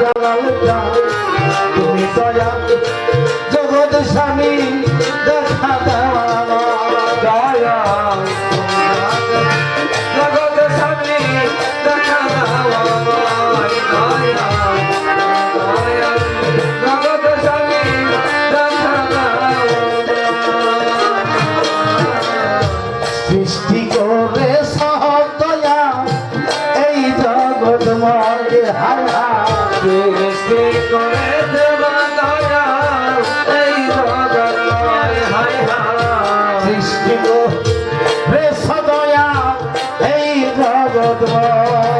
জগাল তুমি দয়া জগৎ স্বামী। তোমার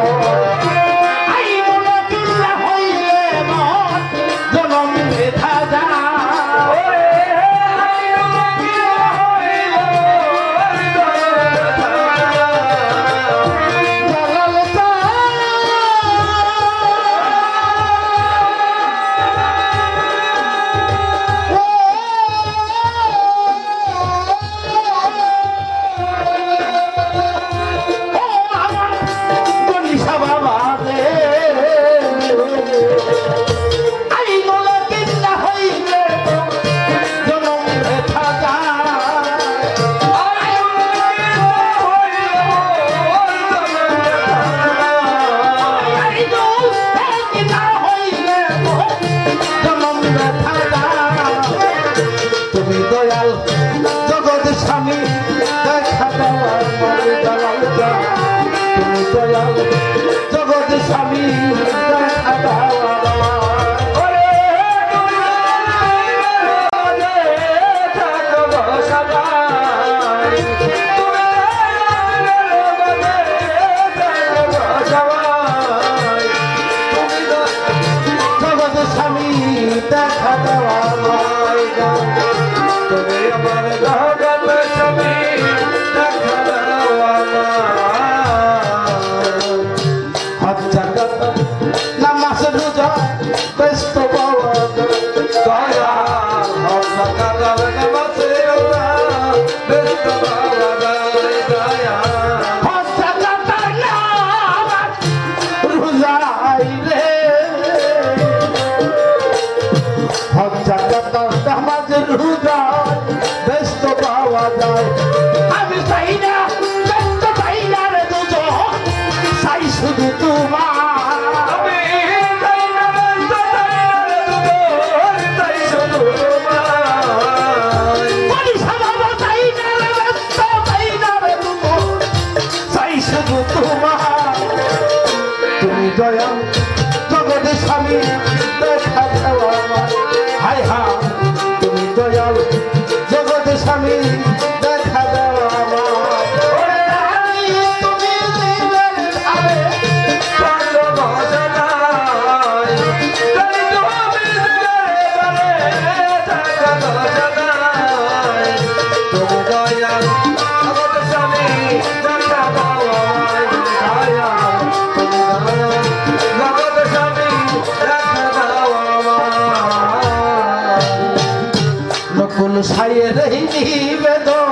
যখন সাইয়ে নিবেদন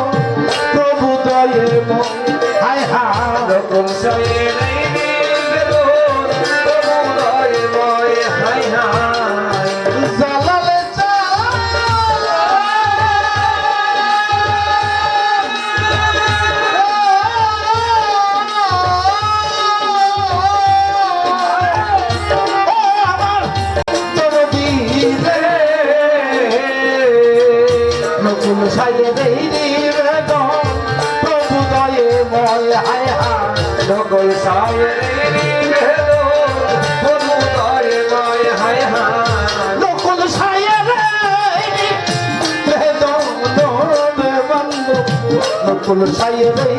প্রভু দয়ে মন। হায় হা যখন সাইয়ে ছাইলে দেই দিবে প্রভু দয়ে ময় হায় হা ঢগল সায়ে প্রভু দয়ে ময় হায় হা লোকল সায়ে রে দম দম বন্ধু লোকল সায়ে দেই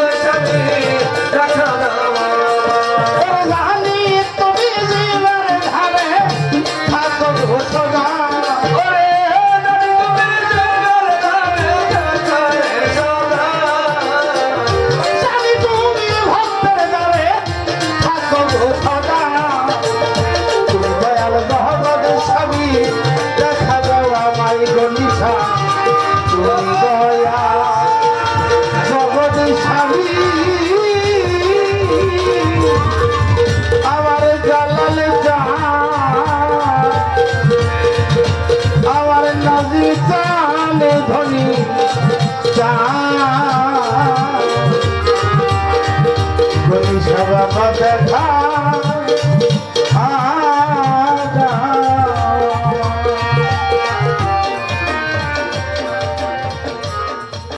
Oh,